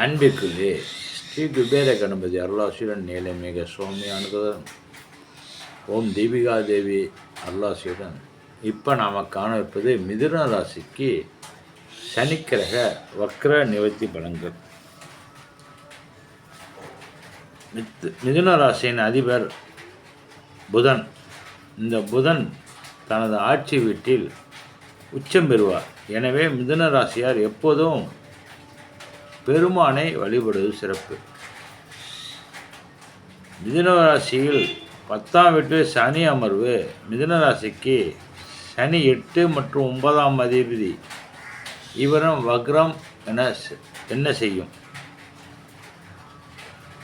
அன்பிற்குள்ளே ஸ்ரீ குபேர கணபதி அருளாசியுடன் நேலை மிக சுவாமியானதுடன் ஓம் தீபிகா தேவி அருளாசியுடன் இப்போ நாம் காணவிருப்பது மிதுன ராசிக்கு சனிக்கிரக வக்ர நிவர்த்தி பலன்கள். மிதுன ராசியின் அதிபர் புதன். இந்த புதன் தனது ஆட்சி வீட்டில் உச்சம் பெறுவார். எனவே மிதுன ராசியார் எப்போதும் பெருமானை வழிபடுவது சிறப்பு. மிதுனராசியில் பத்தாம் வீட்டு சனி அமர்வு. மிதுனராசிக்கு சனி எட்டு மற்றும் ஒன்பதாம் அதிபதி. இவரும் வக்ரம் என செ- என்ன செய்யும்?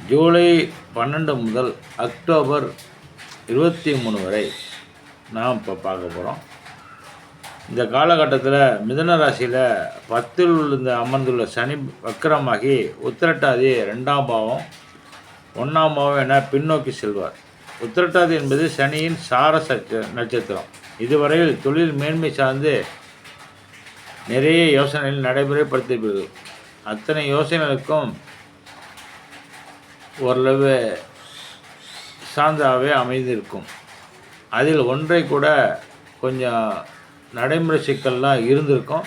ஜூலை பன்னெண்டு முதல் அக்டோபர் இருபத்தி மூணு வரை நாம் இப்போ பார்க்க போகிறோம் இந்த காலகட்டத்தில் மிதன ராசியில் பத்தில் இந்த அமர்ந்துள்ள சனி வக்கரமாகி உத்திரட்டாதி ரெண்டாம் பாவம் ஒன்றாம் பாவம் என பின்னோக்கி செல்வார். உத்திரட்டாதி என்பது சனியின் சார சச்ச நட்சத்திரம். இதுவரையில் தொழில் மேன்மை சார்ந்து நிறைய யோசனைகள் நடைமுறைப்படுத்தப்படுகிறது அத்தனை யோசனைகளுக்கும் ஓரளவு சார்ந்தாகவே அமைந்திருக்கும். அதில் ஒன்றை கூட கொஞ்சம் நடைமுறை சிக்கல்லாம் இருந்திருக்கும்.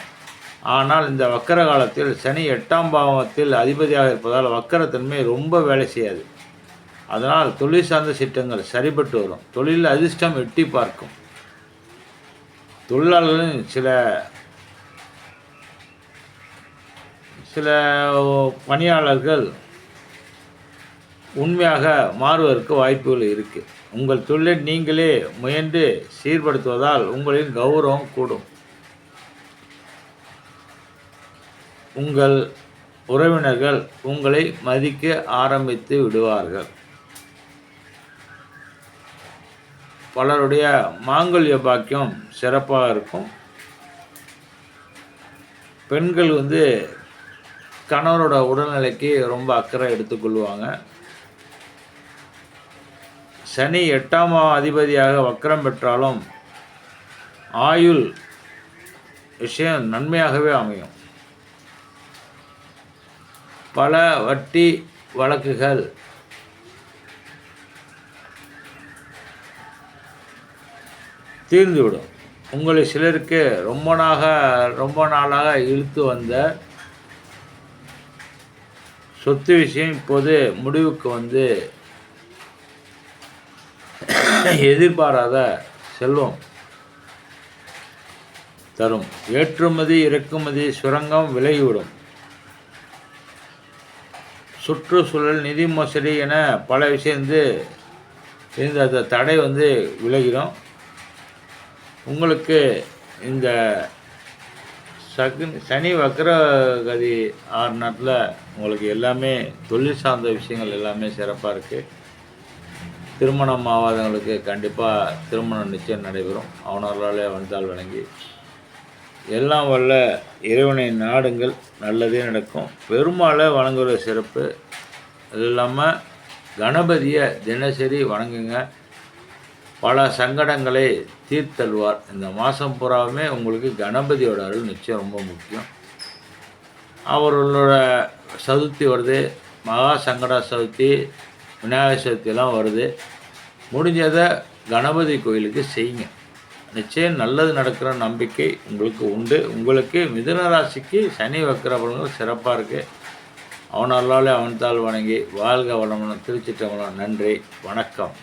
ஆனால் இந்த வக்கர காலத்தில் சனி எட்டாம் பாவத்தில் அதிபதியாக இருப்பதால் வக்கரத்தன்மை ரொம்ப வேலை செய்யாது. அதனால் தொழில் சார்ந்த சிட்டங்கள் சரிபட்டு வரும். தொழில் அதிர்ஷ்டம் எட்டி பார்க்கும். தொழிலாளர்களின் சில சில பணியாளர்கள் உண்மையாக மாறுவதற்கு வாய்ப்புகள் இருக்குது உங்கள் தொழிலை நீங்களே முயன்று சீர்படுத்துவதால் உங்களின் கௌரவம் கூடும். உங்கள் உறவினர்கள் உங்களை மதிக்க ஆரம்பித்து விடுவார்கள். பலருடைய மாங்கல்ய பாக்கியம் சிறப்பாக இருக்கும். பெண்கள் வந்து கணவரோட உடல்நிலைக்கு ரொம்ப அக்கறை எடுத்துக்கொள்வாங்க. சனி எட்டாம் அதிபதியாக வக்கரம் பெற்றாலும் ஆயுள் விஷயம் நன்மையாகவே அமையும். பல வட்டி வழக்குகள். தீர்ந்துவிடும். உங்களை சிலருக்கு ரொம்ப நாக ரொம்ப நாளாக இழுத்து வந்த சொத்து விஷயம் இப்போது முடிவுக்கு வந்து எதிர்பாராத செல்வம் தரும்? ஏற்றுமதி இறக்குமதி சுரங்கம் விலகிவிடும் சுற்றுச்சூழல் நிதி மோசடி என பல விஷயம் வந்து இந்த அந்த தடை வந்து விலகிடும். உங்களுக்கு இந்த சகுனி சனி வக்ரகதி ஆறு நாட்டில் உங்களுக்கு எல்லாமே தொழில் சார்ந்த விஷயங்கள் எல்லாமே சிறப்பாக இருக்குது திருமணம் ஆகாதவங்களுக்கு கண்டிப்பாக திருமணம் நிச்சயம் நடைபெறும். அவனர்களாலே வந்தால் வணங்கி. எல்லாம் வல்ல இறைவனை நாடுங்கள். நல்லதே நடக்கும். பெருமாளை வணங்குற சிறப்பு. அது இல்லாமல் கணபதியை தினசரி வணங்குங்க. பல சங்கடங்களை தீர்த்தல்வார் இந்த மாதம் பூராவுமே உங்களுக்கு கணபதியோட அருள் நிச்சயம் ரொம்ப முக்கியம். அவர்களோட சதுர்த்தி வருது. மகா சங்கட சதுர்த்தி. விநாயகர் சதுர்த்தியெல்லாம் வருது. முடிஞ்சதை கணபதி கோயிலுக்கு செய்யுங்க. நிச்சயம் நல்லது நடக்கிற நம்பிக்கை உங்களுக்கு உண்டு. உங்களுக்கு மிதுன ராசிக்கு சனி வக்கிர பலன்கள் சிறப்பாக இருக்குது அவன் அவன் தாழ் வணங்கி வாழ்க வளமுடன் திருச்சிட்டம்பலம் நன்றி. வணக்கம்.